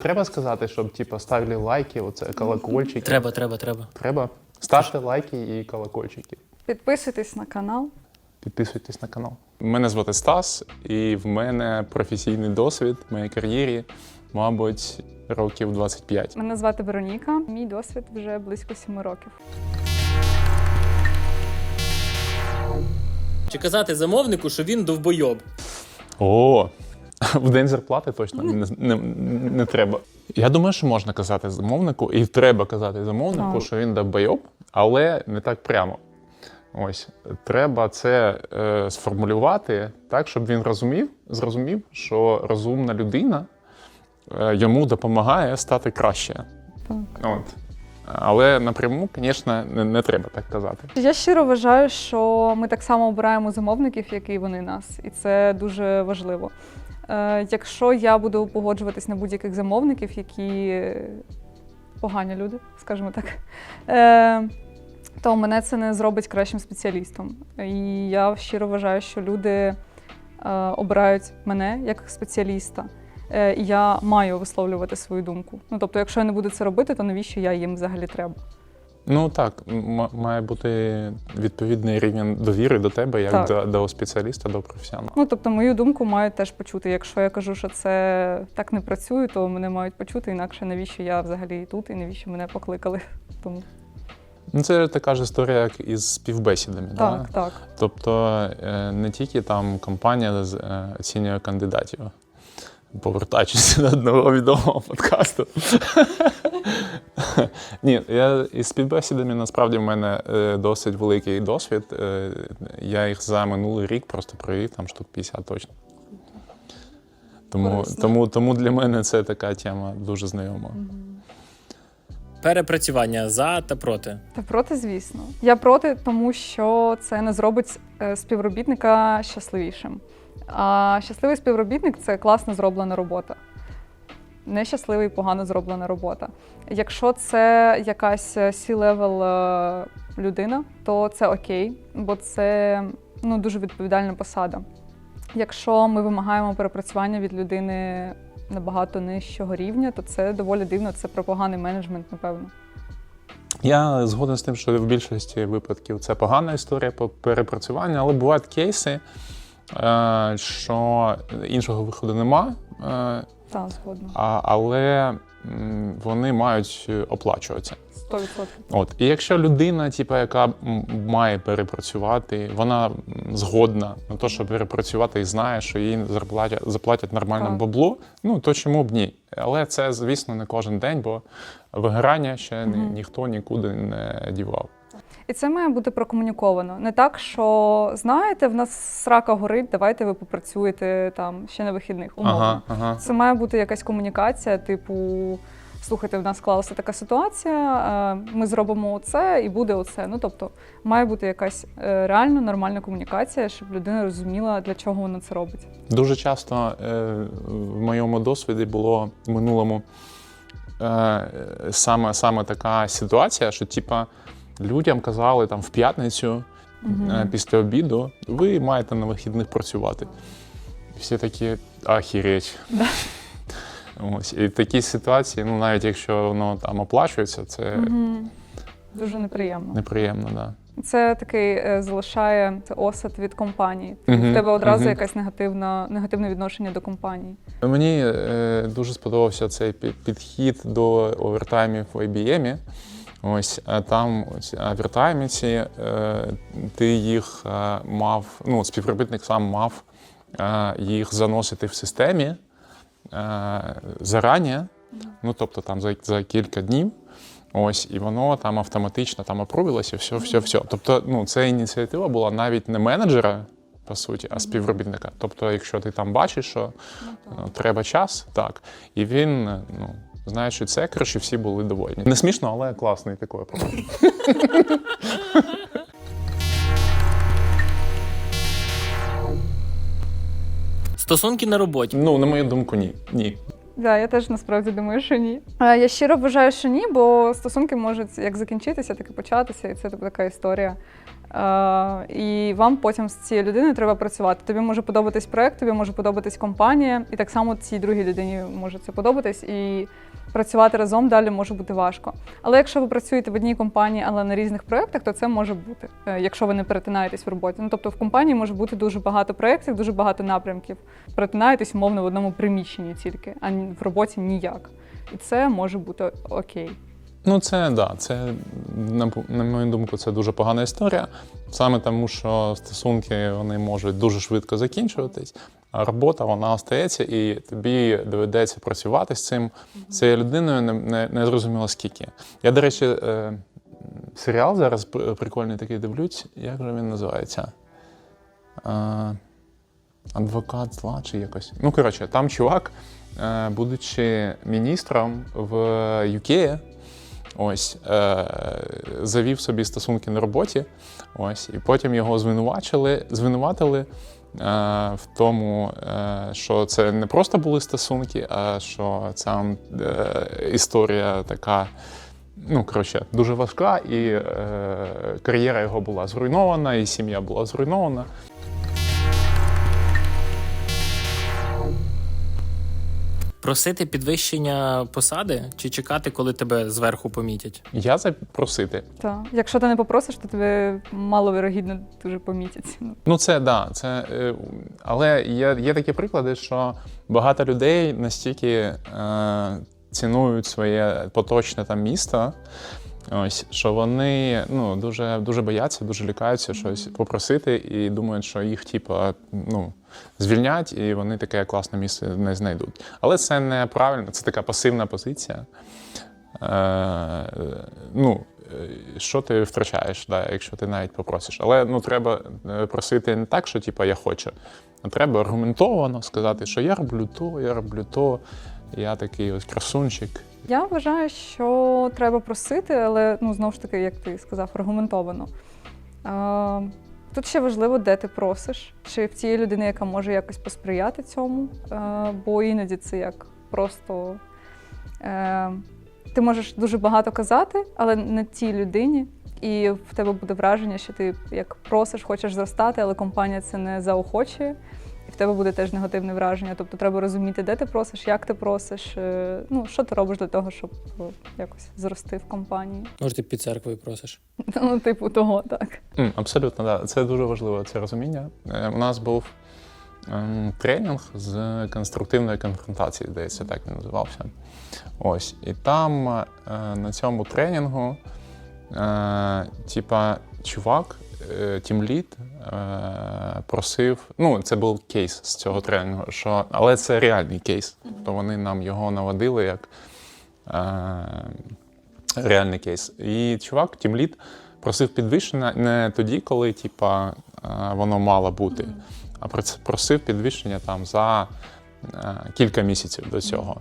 Треба сказати, щоб типу, ставили лайки, оце колокольчики. Треба, треба, треба. Треба. Ставте лайки і колокольчики. Підписуйтесь на канал. Підписуйтесь на канал. Мене звати Стас, і в мене професійний досвід в моїй кар'єрі, мабуть, років 25. Мене звати Вероніка. Мій досвід вже близько сіми років. Чи казати замовнику, що він довбойоб? О, в день зарплати точно не, не, не треба. Я думаю, що можна казати замовнику, і треба казати замовнику, Так. що він добойоб, але не так прямо. Ось треба це е, сформулювати так, щоб він розумів, зрозумів, що розумна людина е, йому допомагає стати краще. Так. От. Але напряму, звісно, не, не треба так казати. Я щиро вважаю, що ми так само обираємо замовників, як і вони нас, і це дуже важливо. Е, якщо я буду погоджуватись на будь-яких замовників, які погані люди, скажімо так, е, то мене це не зробить кращим спеціалістом. І я щиро вважаю, що люди е, обирають мене як спеціаліста. І я маю висловлювати свою думку. Ну тобто, якщо я не буду це робити, то навіщо я їм взагалі треба? Ну так, має бути відповідний рівень довіри до тебе, як до, до спеціаліста, до професіонала. Ну, тобто, мою думку мають теж почути. Якщо я кажу, що це так не працює, то мене мають почути, інакше навіщо я взагалі тут і навіщо мене покликали. Тому Ну, це така ж історія, як із співбесідами. Да? так, так. Тобто е, не тільки там компанія е, оцінює кандидатів, повертаючись до одного відомого подкасту. Ні, я із співбесідами насправді в мене е, досить великий досвід. Е, Я їх за минулий рік просто провів там штук 50 точно. Тому, Корисно. тому, тому для мене це така тема дуже знайома. Перепрацювання за та проти. Та проти, звісно. Я проти, тому що це не зробить е, співробітника щасливішим. А щасливий співробітник це класно зроблена робота. Нещасливий, погано зроблена робота. Якщо це якась е, людина, то це окей, бо це ну, дуже відповідальна посада. Якщо ми вимагаємо перепрацювання від людини набагато нижчого рівня, то це доволі дивно. Це про поганий менеджмент, напевно. Я згоден з тим, що в більшості випадків це погана історія по перепрацюванню, але бувають кейси, е, що іншого виходу нема, е, Так, згодна. а- але вони мають оплачуватися. 100%. От. І якщо людина, типу, яка має перепрацювати, вона згодна на те, щоб перепрацювати і знає, що їй заплатять, заплатять нормальне Так. бабло, ну то чому б ні? Але це, звісно, не кожен день, бо вигорання ще ні- ніхто нікуди не дівав. І це має бути прокомуніковано. Не так, що знаєте, в нас срака горить, давайте ви попрацюєте там ще на вихідних умовно. Ага, ага. Це має бути якась комунікація, типу. Слухайте, в нас склалася така ситуація, е, ми зробимо це і буде оце. Ну тобто має бути якась е, реально нормальна комунікація, щоб людина розуміла, для чого вона це робить. Дуже часто е, в моєму досвіді було в минулому саме, саме така ситуація, що типа людям казали там в п'ятницю е, після обіду, ви маєте на вихідних працювати. І всі такі ахіреть. Ось. І такі ситуації, ну навіть якщо воно там оплачується, це Мгм. Дуже неприємно. неприємно, да. Це такий е, залишає осад від компанії. Тобто Мгм, В тебе одразу мгм. якесь негативна, негативне відношення до компанії. Мені е, дуже сподобався цей підхід до овертаймів в IBM. Ось там ось овертайміці, е, ти їх е, мав, ну, співробітник сам мав е, їх заносити в системі зарані, ну тобто там за, за кілька днів. Ось, і воно там автоматично там опробилося, все, все, все. Тобто, ну, це ініціатива була навіть не менеджера, по суті, а співробітника. Тобто, якщо ти там бачиш, що Ну, треба час, так. І він, ну, знаючи це, коротше, всі були довольні. Не смішно, але класний такий проект. Стосунки на роботі. Ну, на мою думку, ні. Ні. Да, я теж насправді думаю, що ні. Е, Я щиро вважаю, що ні, бо стосунки можуть як закінчитися, так і початися, і це така історія. І вам потім з цією людиною треба працювати. Тобі може подобатись проект, тобі може подобатись компанія, і так само цій другій людині може це подобатись. І працювати разом далі може бути важко. Але якщо ви працюєте в одній компанії, але на різних проєктах, то це може бути, е, якщо ви не перетинаєтесь в роботі. Ну тобто в компанії може бути дуже багато проєктів, дуже багато напрямків. Перетинаєтесь умовно в одному приміщенні тільки, а в роботі ніяк. І це може бути окей. Ну, це да, це на, на мою думку, це дуже погана історія. Саме тому, що стосунки вони можуть дуже швидко закінчуватись, а робота вона остається, і тобі доведеться працювати з цим цією людиною не, не, не зрозуміло скільки. Я, до речі, е, серіал зараз прикольний такий дивлюсь. Як же він називається? Е, Адвокат зла чи якось. Ну, коротше, там чувак, е, будучи міністром в UK, ось е, завів собі стосунки на роботі. Ось, і потім його звинувачили, звинуватили е, в тому, е, що це не просто були стосунки, а що ця е, історія така. Ну, коротше, дуже важка, і е, кар'єра його була зруйнована, і сім'я була зруйнована. Просити підвищення посади чи чекати, коли тебе зверху помітять? Я запросити. Так. Якщо ти не попросиш, то тебе маловірогідно дуже помітять. Ну, Ну, це да, це. е, Але є, є такі приклади, що багато людей настільки е, цінують своє поточне там місто. Ось що вони ну дуже дуже бояться, дуже лякаються щось попросити і думають, що їх типа ну звільнять, і вони таке класне місце не знайдуть. Але це неправильно, це така пасивна позиція. Е, ну, е, що ти втрачаєш, да, якщо ти навіть попросиш. Але ну, треба е, просити не так, що типу, я хочу, а треба аргументовано сказати, що я роблю то, я роблю то, я такий ось красунчик. Я вважаю, що треба просити, але ну знову ж таки, як ти сказав, аргументовано. Тут ще важливо, де ти просиш, чи в тієї людини, яка може якось посприяти цьому. Бо іноді це як просто е, ти можеш дуже багато казати, але не тій людині. І в тебе буде враження, що ти як просиш, хочеш зростати, але компанія це не заохочує. Тебе буде теж негативне враження. Тобто треба розуміти, де ти просиш, як ти просиш, е, ну що ти робиш для того, щоб е, якось зрости в компанії. Може, ти під церквою просиш? Ну, типу, того, так. Абсолютно, да. Це дуже важливо, це розуміння. Е, У нас був ем, тренінг з конструктивної конфронтації, здається, так він називався. Ось. І там на цьому тренінгу, типа, чувак, е, тімлід, е, просив. Ну, це був кейс з цього тренінгу, що, але це реальний кейс. Тобто вони нам його наводили як. Е, реальний кейс. І чувак, тімлід, просив підвищення не тоді, коли типа, е, воно мало бути, а просив підвищення там за е, кілька місяців до цього.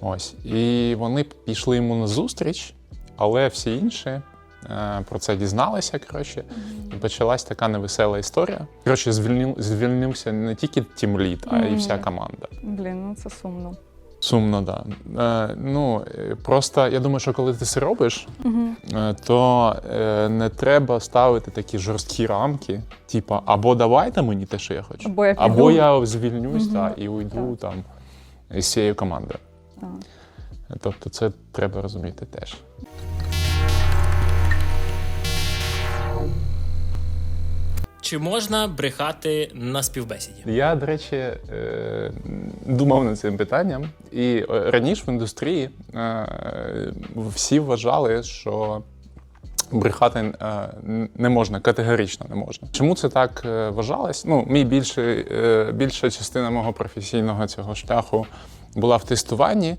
Ось. І вони пішли йому на зустріч, але всі інші. Е, Про це дізналися, коротше, і почалась така невесела історія. Коротше, звільнив, звільнився не тільки тімлід, а й вся команда. Блін, ну це сумно. Сумно, так. Да. Е, ну, е, просто я думаю, що коли ти це робиш. Е, то е, не треба ставити такі жорсткі рамки, типа або давайте мені те, що я хочу, Або я або я звільнюсь та, і уйду там з цієї команди. Так. Тобто, це треба розуміти теж. Чи можна брехати на співбесіді? Я, до речі, е, думав над цим питанням, і е, раніше в індустрії е, всі вважали, що брехати не можна, категорично не можна. Чому це так вважалось? Ну, мій більше, більша частина мого професійного цього шляху була в тестуванні,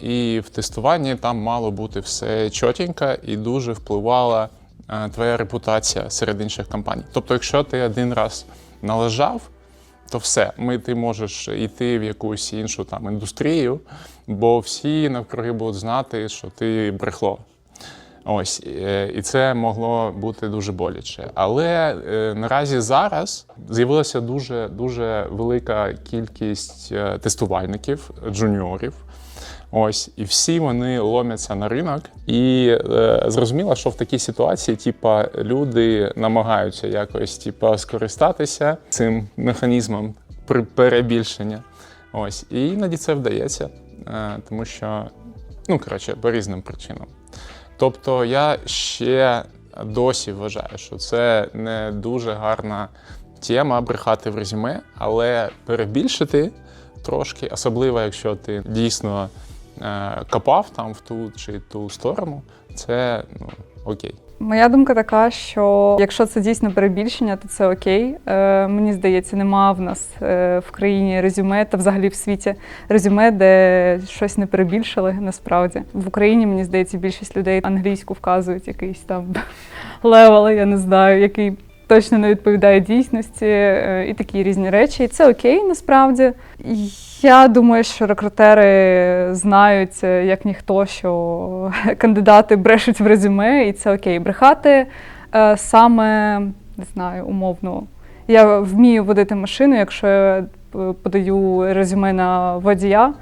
і в тестуванні там мало бути все чотенько і дуже впливала твоя репутація серед інших компаній. Тобто, якщо ти один раз належав, то все, ми ти можеш йти в якусь іншу там індустрію, бо всі навкруги будуть знати, що ти брехло. Ось е, і це могло бути дуже боляче. Але е, наразі зараз з'явилася дуже дуже велика кількість е, тестувальників, джуніорів. Ось, і всі вони ломяться на ринок. І е, зрозуміло, що в такій ситуації, типа, люди намагаються якось типа, скористатися цим механізмом при перебільшення. Ось, і іноді це вдається, е, тому що, ну коротше, по різним причинам. Тобто я ще досі вважаю, що це не дуже гарна тема брехати в резюме, але перебільшити трошки, особливо якщо ти дійсно копав там в ту чи ту сторону, це ну, окей. Моя думка така, що якщо це дійсно перебільшення, то це окей. Е, мені здається, нема в нас е, в країні резюме та взагалі в світі резюме, де щось не перебільшили насправді. В Україні, мені здається, більшість людей англійську вказують якийсь там левел, я не знаю, який точно не відповідає дійсності, е, і такі різні речі. І це окей, насправді. Я думаю, що рекрутери знають, е, як ніхто, що кандидати брешуть в резюме, і це окей. Брехати е, саме не знаю, умовно. Я вмію водити машину, якщо я подаю резюме на водія,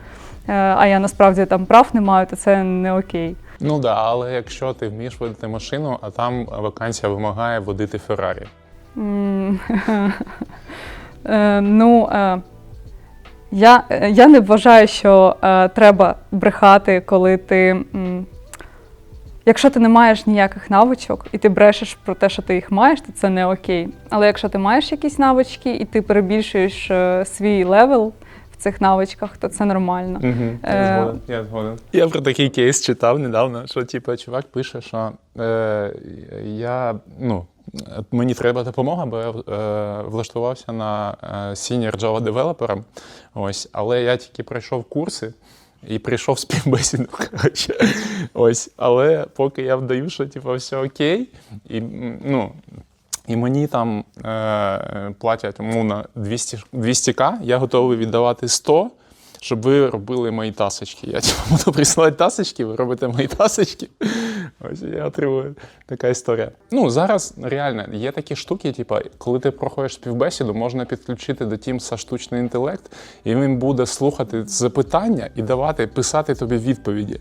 а я насправді там прав не маю, то це не окей. Ну да, але якщо ти вмієш водити машину, а там вакансія вимагає водити Феррарі. Е, Ну, е, я, я не вважаю, що е, треба брехати, коли ти. Якщо ти не маєш ніяких навичок і ти брешеш про те, що ти їх маєш, то це не окей. Але якщо ти маєш якісь навички і ти перебільшуєш свій левел в цих навичках, то це нормально. Угу, Е, я згоден. Я згоден. Я про такий кейс читав недавно, що типу, чувак пише, що е, я ну. Мені треба допомога, бо я е, влаштувався на е, senior Java девелопером. Ось, але я тільки пройшов курси і прийшов співбесіду. Коротше. Ось, але поки я вдаю, що типу, все окей, і, ну, і мені там е, платять умовно 200, 200к, я готовий віддавати 100, щоб ви робили мої тасочки. Я типу, буду присилати тасочки, ви робите мої тасочки. Ось я отримую така історія. Ну, зараз реально є такі штуки, типу, коли ти проходиш співбесіду, можна підключити до Teams штучний інтелект, і він буде слухати запитання і давати, писати тобі відповіді.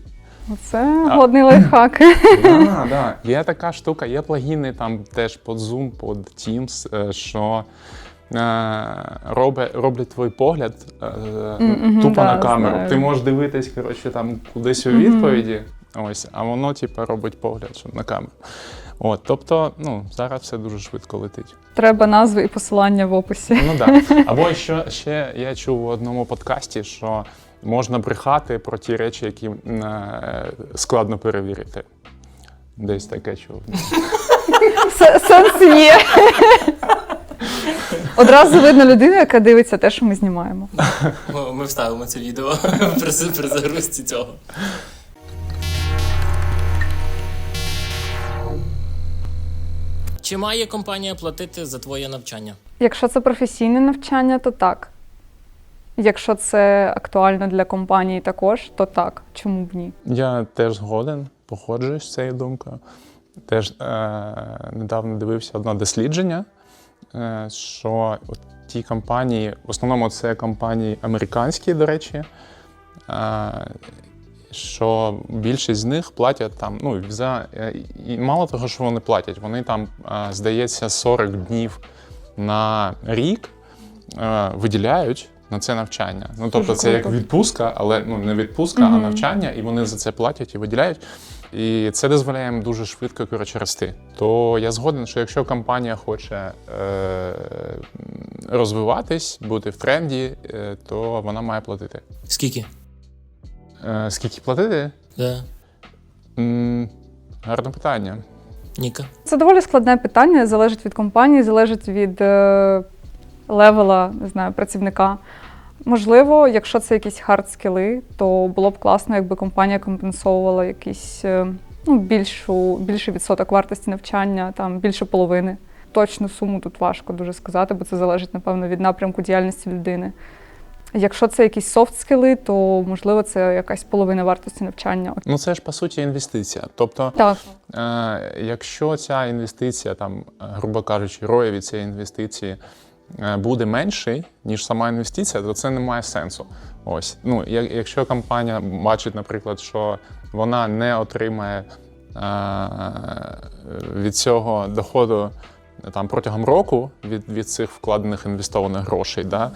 Це годний лайфхак. Да, да. Є така штука, є плагіни там теж під Zoom, під Teams, е, що е, робить, роблять твій погляд е, тупо да, на камеру. знаю. Ти можеш дивитись, коротше, там кудись у відповіді, ось, а воно, типу, робить погляд що на камеру. От, тобто, ну, зараз все дуже швидко летить. Треба назви і посилання в описі. Ну так. Або що ще я чув у одному подкасті, що можна брехати про ті речі, які е, складно перевірити. Десь таке чув. Сенс є. Одразу видно людину, яка дивиться те, що ми знімаємо. Ми вставимо це відео при загрузці цього. Чи має компанія платити за твоє навчання? Якщо це професійне навчання, то так. Якщо це актуально для компанії також, то так. Чому б ні? Я теж згоден, походжуюсь з цією думкою. Теж е, недавно дивився одне дослідження, е, що от ті компанії, в основному це компанії американські, до речі, е, що більшість з них платять там, ну, за, е, і мало того, що вони платять, вони там, е, здається, 40 днів на рік е, виділяють на це навчання. Ну, тобто, це як відпустка, але ну, не відпустка, а навчання, і вони за це платять і виділяють. І це дозволяє їм дуже швидко коротше, рости. То я згоден, що якщо компанія хоче е, розвиватись, бути в тренді, е, то вона має платити. Скільки? Е, скільки платити? Да. М, гарне питання. Ніка. Це доволі складне питання, залежить від компанії, залежить від е, левела, не знаю, працівника. Можливо, якщо це якісь хард-скіли, то було б класно, якби компанія компенсовувала якийсь е, ну, більшу, більший відсоток вартості навчання, там більше половини. Точну суму тут важко дуже сказати, бо це залежить, напевно, від напрямку діяльності людини. Якщо це якісь софт-скіли, то можливо це якась половина вартості навчання. Ну це ж по суті інвестиція. Тобто, Так, е, якщо ця інвестиція, там, грубо кажучи, ROI від цієї інвестиції е, буде менший, ніж сама інвестиція, то це не має сенсу. Ось. Ну, я- якщо компанія бачить, наприклад, що вона не отримає е, від цього доходу там, протягом року від, від цих вкладених інвестованих грошей, да,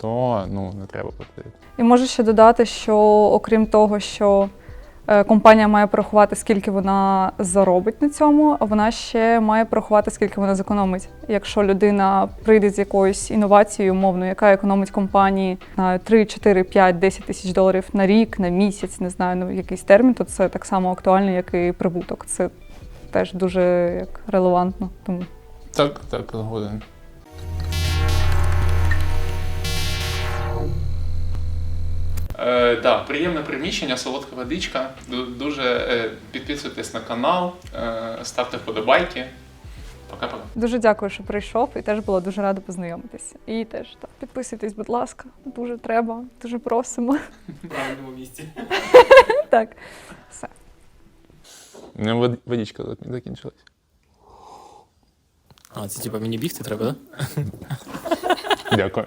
то ну, не треба платити. І можу ще додати, що окрім того, що е, компанія має порахувати, скільки вона заробить на цьому, а вона ще має порахувати, скільки вона зекономить. Якщо людина прийде з якоюсь інновацією, умовно, яка економить компанії знаю, 3, 4, 5, 10 тисяч доларів на рік, на місяць, не знаю, ну якийсь термін, то це так само актуально, як і прибуток. Це теж дуже як релевантно. Тому Так, так, згоден. Да, приємне приміщення, солодка водичка. Дуже е, підписуйтесь на канал, е, ставте вподобайки. Пока-пока. дуже дякую, що прийшов, і теж була дуже рада познайомитися. І теж так, підписуйтесь, будь ласка, дуже треба, дуже просимо. В правильному місці. Так, все. У мене водичка закінчилась. А, це типа мені бігти треба, так? Дякую.